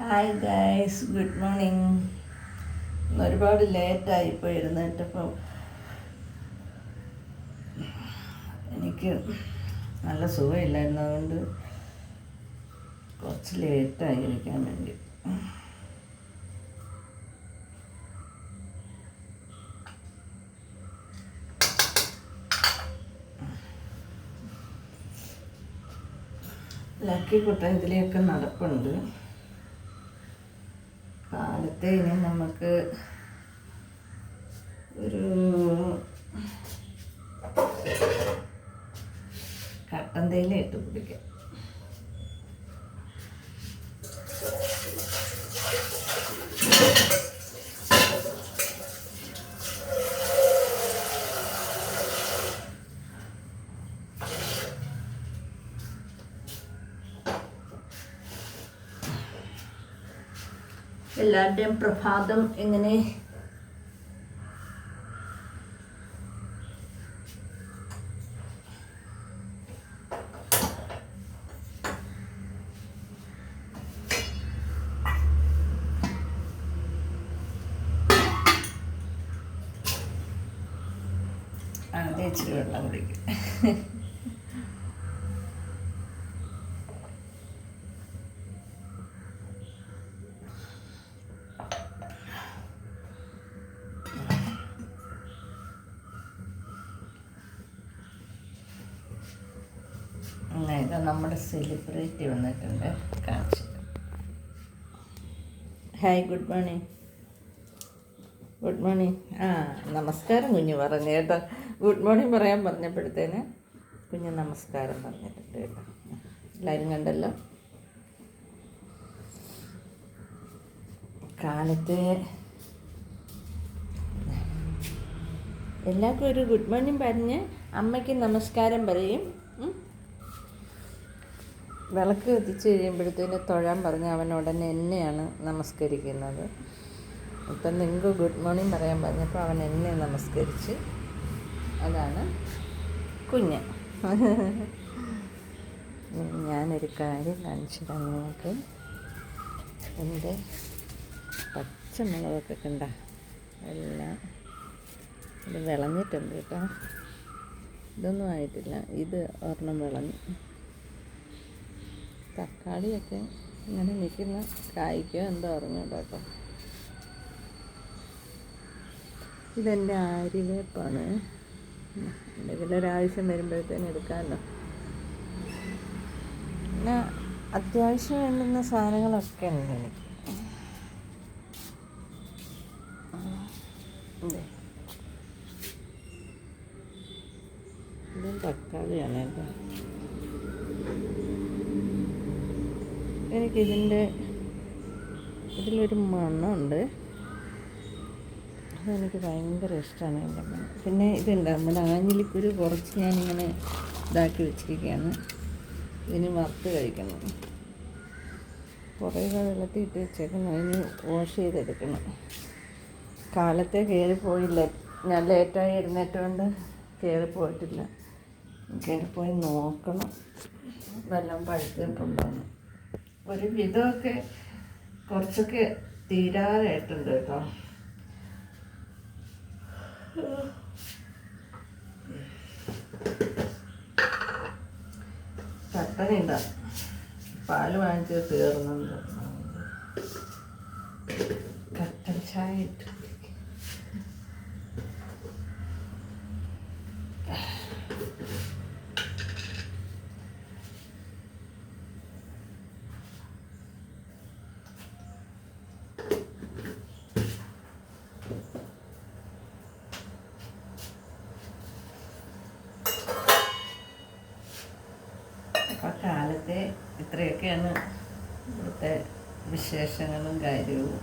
Hi guys good morning ഒരുപാട് ലേറ്റായി ഇപ്പോൾ എഴുന്നേറ്റപ്പോൾ എനിക്ക് നല്ല സുഖമില്ലായിരുന്നു അതുകൊണ്ട് കുറച്ച് ലേറ്റായി ഇരിക്കാൻ വേണ്ടി. ലക്കി കുട്ടൻ ഇതിലെയൊക്കെ നടപ്പുണ്ട്. കാലത്തെ ഇനി നമുക്ക് ഒരു കട്ടൻ തേയില ഇട്ട് കുടിക്കാം എല്ലാവരുടെയും പ്രഭാതം എങ്ങനെ? ആദ്യം ഇച്ചിരി വെള്ളം കുടിക്കും. ഇത് നമ്മുടെ സെലിബ്രിറ്റി വന്നിട്ടുണ്ട്. കാണിച്ചു hi good morning good morning ആ നമസ്കാരം കുഞ്ഞ് പറഞ്ഞു കേട്ടോ. ഗുഡ് മോർണിംഗ് പറയാൻ പറഞ്ഞപ്പോഴത്തേന് കുഞ്ഞ് നമസ്കാരം പറഞ്ഞിട്ടുണ്ട് കേട്ടോ. എല്ലാവരും കണ്ടല്ലോ? കാലത്തെ എല്ലാവർക്കും ഒരു ഗുഡ് മോർണിംഗ് പറഞ്ഞ് അമ്മയ്ക്ക് നമസ്കാരം പറയും. വിളക്ക് കത്തിച്ച് കഴിയുമ്പോഴത്തേന് തൊഴാൻ പറഞ്ഞ് അവൻ ഉടനെ എന്നെയാണ് നമസ്കരിക്കുന്നത്. ഇപ്പം നിങ്ങൾക്ക് ഗുഡ് മോർണിംഗ് പറയാൻ പറഞ്ഞപ്പോൾ അവൻ എന്നെ നമസ്കരിച്ച് അതാണ് കുഞ്ഞ്. ഞാനൊരു കാര്യം കാണിച്ചു തരാം നിങ്ങൾക്ക് എന്റെ പച്ചമുളകൊക്കെ കണ്ട എല്ലാം ഇത് വിളഞ്ഞിട്ടുണ്ട് കേട്ടോ. ഇതൊന്നും ആയിട്ടില്ല. ഇത് ഒരെണ്ണം വിളഞ്ഞു. തക്കാളിയൊക്കെ ഇങ്ങനെ നിൽക്കുന്ന കായ്ക്കോ എന്തോ അറിഞ്ഞൂടോ കേട്ടോ ഇതെന്റെ ആര്യവേപ്പാണ്. എന്തെങ്കിലും ഒരാവശ്യം വരുമ്പോഴത്തേനും എടുക്കാമല്ലോ. പിന്നെ അത്യാവശ്യം വേണ്ടുന്ന സാധനങ്ങളൊക്കെ ഉണ്ട് എനിക്ക്. തക്കാളിയാണ് കേട്ടോ. എനിക്കിതിന്റെ ഇതിലൊരു മണമുണ്ട്. അതെനിക്ക് ഭയങ്കര ഇഷ്ടമാണ് എന്റെ മണം. പിന്നെ ഇതുണ്ട് നമ്മുടെ ആഞ്ഞിലിക്കുരു കുറച്ച് ഞാനിങ്ങനെ ഇതാക്കി വെച്ചിരിക്കുകയാണ്. ഇതിന് വറുത്ത് കഴിക്കണം. കുറേ വെള്ളത്തിൽ ഇട്ട് വെച്ചേക്കണം അതിന് വാഷ് ചെയ്തെടുക്കണം. കാലത്തെ കയറിപ്പോയില്ല ഞാൻ ലേറ്റായി ഇരുന്നിട്ടുകൊണ്ട് കയറിപ്പോയിട്ടില്ല കയറിപ്പോയി കയറി പോയി നോക്കണം. വെള്ളം പഴുത്തിട്ടുണ്ടോന്ന് ഒരു വിധമൊക്കെ കുറച്ചൊക്കെ തീരാറായിട്ടുണ്ട് കേട്ടോ. കട്ടനുണ്ട പാൽ വാങ്ങിച്ച് തീർന്നു കട്ടൻ ചായ ഇട്ട് കാലത്തെ ഇത്രയൊക്കെയാണ് ഇവിടുത്തെ വിശേഷങ്ങളും കാര്യവും.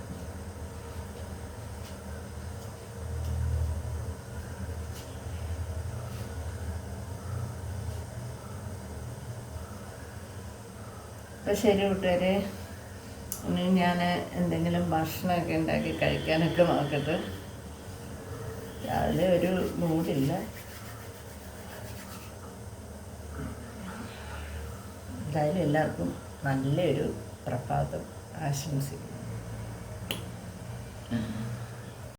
അപ്പോൾ ശരി കൂട്ടുകാരെ ഇനി ഞാൻ എന്തെങ്കിലും ഭക്ഷണമൊക്കെ ഉണ്ടാക്കി കഴിക്കാനൊക്കെ നോക്കട്ടെ. രാവിലെ ഒരു മൂഡില്ല എന്തായാലും എല്ലാവർക്കും നല്ലൊരു പ്രഭാതം ആശംസിക്കുന്നു.